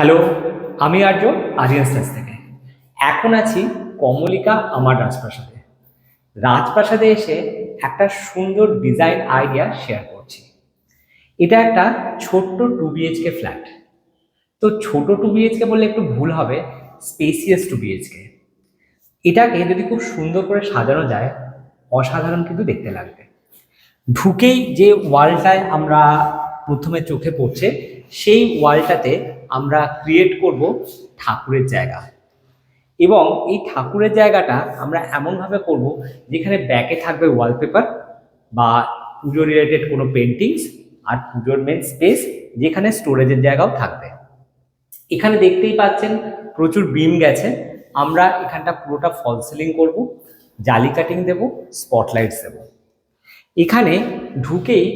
Hello, আমি আর্য, আরিয়ান স্টাস থেকে। এখন আছি কমলিকা আমার রাজপ্রাসাদে। রাজপ্রাসাদে এসে একটা সুন্দর ডিজাইন আইডিয়া শেয়ার করছি। এটা একটা ছোট্ট টু বিএইচকে ফ্ল্যাট তো ছোট টু বিএইচকে বললে একটু ভুল হবে স্পেসিয়াস টু বিএইচকে এটাকে যদি খুব সুন্দর করে সাজানো যায়, অসাধারণ কিন্তু দেখতে লাগবে। ঢুকেই যে ওয়ালটায় আমরা প্রথমে চোখে পড়ছে, সেই ওয়ালটাতে আমরা ক্রিয়েট করব ঠাকুরের জায়গা। এবং এই ঠাকুরের জায়গাটা আমরা এমনভাবে করব যেখানে ব্যাকে থাকবে ওয়ালপেপার বা পুজো রিলেটেড কোনো পেন্টিংস আর পুজোর মেন স্পেস যেখানে স্টোরেজের জায়গাও থাকবে। এখানে দেখতেই পাচ্ছেন প্রচুর বিম গেছে। আমরা এখানটা পুরোটা ফল সিলিং করব জালি কাটিং দেব স্পটলাইটস দেবো। এখানে ঢুকেই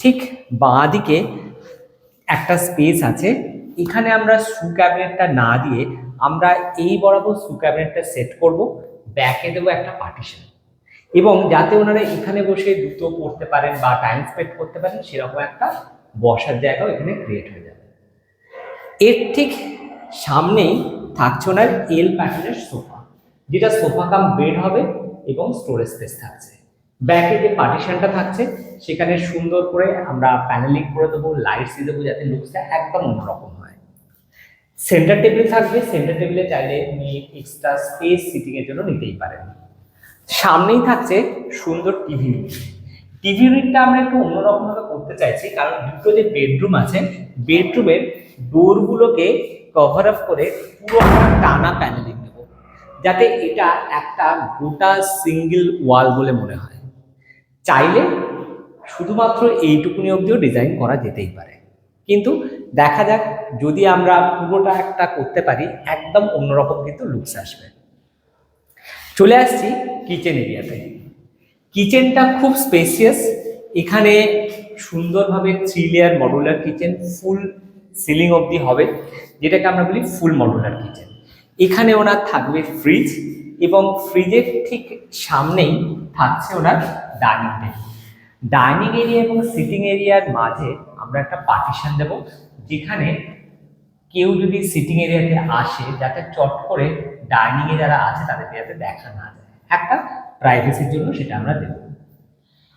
ঠিক বাঁ দিকে একটা স্পেস আছে এখানে আমরা সু ক্যাবিনেটটা না দিয়ে আমরা এই বরাবর সু ক্যাবিনেটটা সেট করব ব্যাকে দেবো একটা পার্টিশন এবং যাতে ওনারা এখানে বসে জুতো পড়তে পারেন বা টাইম স্পেন্ড করতে পারেন, সেরকম একটা বসার জায়গাও এখানে ক্রিয়েট হয়ে যাবে। এর ঠিক সামনেই থাকছে ওনার এল প্যাটার্নের সোফা যেটা সোফা কাম বেড হবে এবং স্টোরেজ স্পেস থাকছে। ব্যাকে যে পার্টিশনটা থাকছে, সেখানে সুন্দর করে আমরা প্যানেলিং করে দেবো লাইটস দিয়ে দেবো, যাতে লুকসটা একদম অন্যরকম সেন্টার টেবিল থাকবে সেন্টার টেবিলে চাইলে উনি এক্সট্রা স্পেস সিটিং এর জন্য নিতেই পারেন। সামনেই থাকছে সুন্দর টিভি ইউনিট টিভি ইউনিটটা আমরা একটু অন্যরকমভাবে করতে চাইছি, কারণ দুটো যে বেডরুম আছে বেডরুমের ডোরগুলোকে কভার আপ করে পুরো টানা প্যানেলিং দেব যাতে এটা একটা গোটা সিঙ্গেল ওয়াল বলে মনে হয়। চাইলে শুধুমাত্র এইটুকুনি অবধিও ডিজাইন করা যেতেই পারে। কিন্তু দেখা যাক, যদি আমরা পুরোটা একটা করতে পারি, একদম অন্যরকম কিন্তু লুকস আসবে। চলে আসছি কিচেন এরিয়াতে কিচেনটা খুব স্পেসিয়াস এখানে সুন্দরভাবে three layer modular kitchen full ceiling অবধি হবে, যেটাকে আমরা বলি ফুল মডুলার কিচেন এখানে ওনার থাকবে ফ্রিজ এবং ফ্রিজের ঠিক সামনেই থাকছে ওনার ডাইনিং টেবিল ডাইনিং এরিয়া এবং সিটিং এরিয়ার মাঝে আমরা একটা পার্টিশন দেব, যেখানে কেউ যদি সিটিং এরিয়াতে আসে, যাতে চট করে ডাইনিং এ যারা আছে, তাদেরকে যাতে দেখা না যায়। একটা প্রাইভেসির জন্য সেটা আমরা দেব।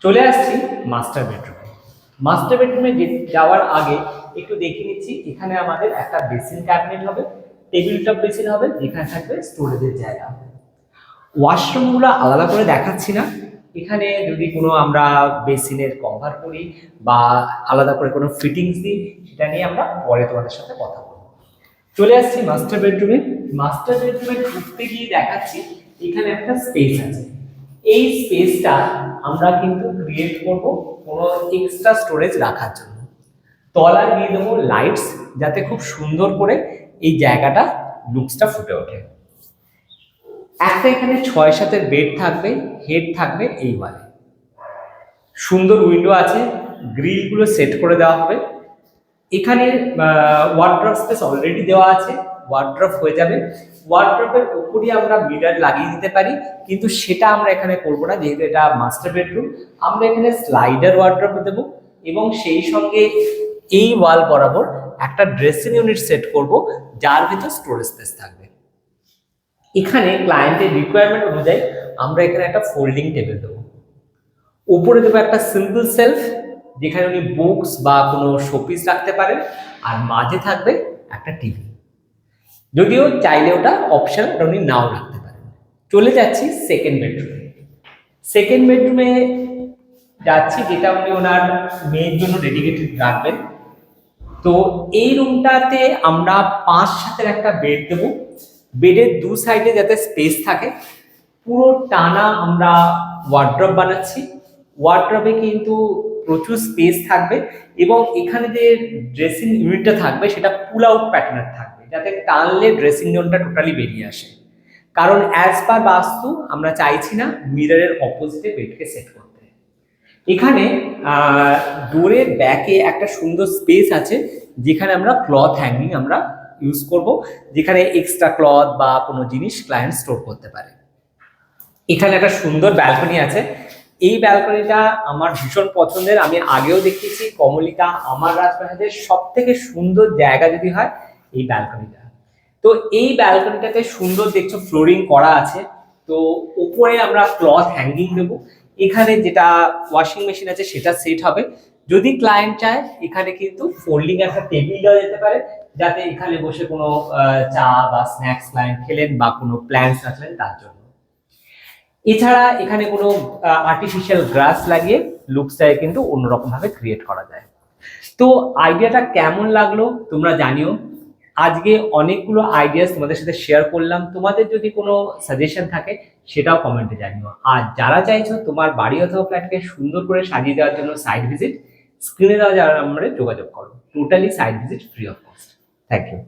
চলে আসছি মাস্টার বেডরুমে মাস্টার বেডরুমে যাওয়ার আগে একটু দেখে নিচ্ছি, এখানে আমাদের একটা বেসিন ক্যাবিনেট হবে টেবিল টপ বেসিন হবে, যেখানে থাকবে স্টোরেজের জায়গা। ওয়াশরুমগুলো আলাদা করে দেখাচ্ছি না এখানে যদি কোনো আমরা বেসিনের কভার করি বা আলাদা করে কোনো ফিটিংস দিই, সেটা নিয়ে আমরা পরে তোমাদের সাথে কথা বলব। চলে আসছি মাস্টার বেডরুমে মাস্টার বেডরুমে ঢুকতে গিয়ে দেখাচ্ছি, এখানে একটা স্পেস আছে। এই স্পেসটা আমরা কিন্তু ক্রিয়েট করব কোনো এক্সট্রা স্টোরেজ রাখার জন্য। তলা দিয়ে দেবো লাইটস যাতে খুব সুন্দর করে এই জায়গাটা লুকসটা ফুটে ওঠে। একটা এখানে ছয় সাতের বেড থাকবে হেড থাকবে এই ওয়ালে সুন্দর উইন্ডো আছে গ্রিলগুলো সেট করে দেওয়া হবে। এখানে ওয়ার্ড্রপ স্পেস অলরেডি দেওয়া আছে ওয়ার্ড্রপ হয়ে যাবে। ওয়ার্ড্রপের উপরই আমরা মিরার লাগিয়ে দিতে পারি, কিন্তু সেটা আমরা এখানে করব না, যেহেতু এটা মাস্টার বেডরুম আমরা এখানে স্লাইডার ওয়ার্ড্রপ দেব এবং সেই সঙ্গে এই ওয়াল বরাবর একটা ড্রেসিং ইউনিট সেট করব, যার ভিতর স্টোরেজ স্পেস থাকবে। এখানে ক্লায়েন্টের রিকোয়ারমেন্ট অনুযায়ী আমরা এখানে একটা ফোল্ডিং টেবিল দেবো। উপরে দেবো একটা সিম্পল সেলফ যেখানে উনি বুকস বা কোনো শোপিস রাখতে পারেন, আর মাঝে থাকবে একটা টিভি যদিও চাইলে ওটা অপশান ওটা উনি নাও রাখতে পারেন। চলে যাচ্ছি সেকেন্ড বেডরুমে সেকেন্ড বেডরুমে যাচ্ছি, যেটা উনি ওনার মেয়ের জন্য ডেডিকেটেড রাখবেন। তো এই রুমটাতে আমরা পাঁচ সাতের একটা বেড দেবো। বেডের দু সাইডে যাতে স্পেস থাকে, পুরো টানা আমরা ওয়ার্ড্রপ বানাচ্ছি। ওয়ার্ড্রপে কিন্তু প্রচুর স্পেস থাকবে এবং এখানে যে ড্রেসিং ইউনিটটা থাকবে, সেটা পুল আউট প্যাটার্নের থাকবে, যাতে টানলে ড্রেসিং জোনটা টোটালি বেরিয়ে আসে। কারণ অ্যাজ পার বাস্তু, আমরা চাইছি না মিররের অপোজিটে বেডকে সেট করতে। এখানে ডোরের ব্যাকে একটা সুন্দর স্পেস আছে, যেখানে আমরা ক্লথ হ্যাঙ্গিং আমরা ইউজ করব, যেখানে এক্সট্রা ক্লথ বা কোনো জিনিস ক্লায়েন্ট স্টোর করতে পারে। এখানে একটা সুন্দর ব্যালকনি আছে। এই ব্যালকনিটা আমার ভীষণ পছন্দের। আমি আগেও দেখিয়েছি, কমলিকা আমার রাজপ্রাসাদের সব থেকে সুন্দর জায়গা যদি হয়, এই ব্যালকনিটা তো এই ব্যালকনিটাতে সুন্দর দেখছ ফ্লোরিং করা আছে। তো উপরে আমরা ক্লথ হ্যাঙ্গিং দেবো। এখানে যেটা ওয়াশিং মেশিন আছে, সেটা সেট হবে। যদি ক্লায়েন্ট চায়, এখানে কিন্তু ফোল্ডিং একটা টেবিল দেওয়া যেতে পারে, যাতে এখানে বসে কোনো চা বা স্ন্যাক্স ক্লায়েন্ট খেলেন বা কোনো প্ল্যান্টস রাখলেন তার জন্য। এছাড়া এখানে কোনো আর্টিফিশিয়াল গ্রাস লাগিয়ে লুকসটাকে কিন্তু অন্যরকমভাবে ক্রিয়েট করা যায়। তো আইডিয়াটা কেমন লাগল তোমরা জানিও। আজকে অনেকগুলো আইডিয়াস তোমাদের সাথে শেয়ার করলাম। তোমাদের যদি কোনো সাজেশন থাকে, সেটাও কমেন্টে জানিও। আর যারা চাইছো তোমার বাড়ি অথবা ফ্ল্যাটকে সুন্দর করে সাজিয়ে দেওয়ার জন্য সাইট ভিজিট স্ক্রিনে দেওয়া যারা নম্বরে যোগাযোগ করো। Totally site visit free of cost thank you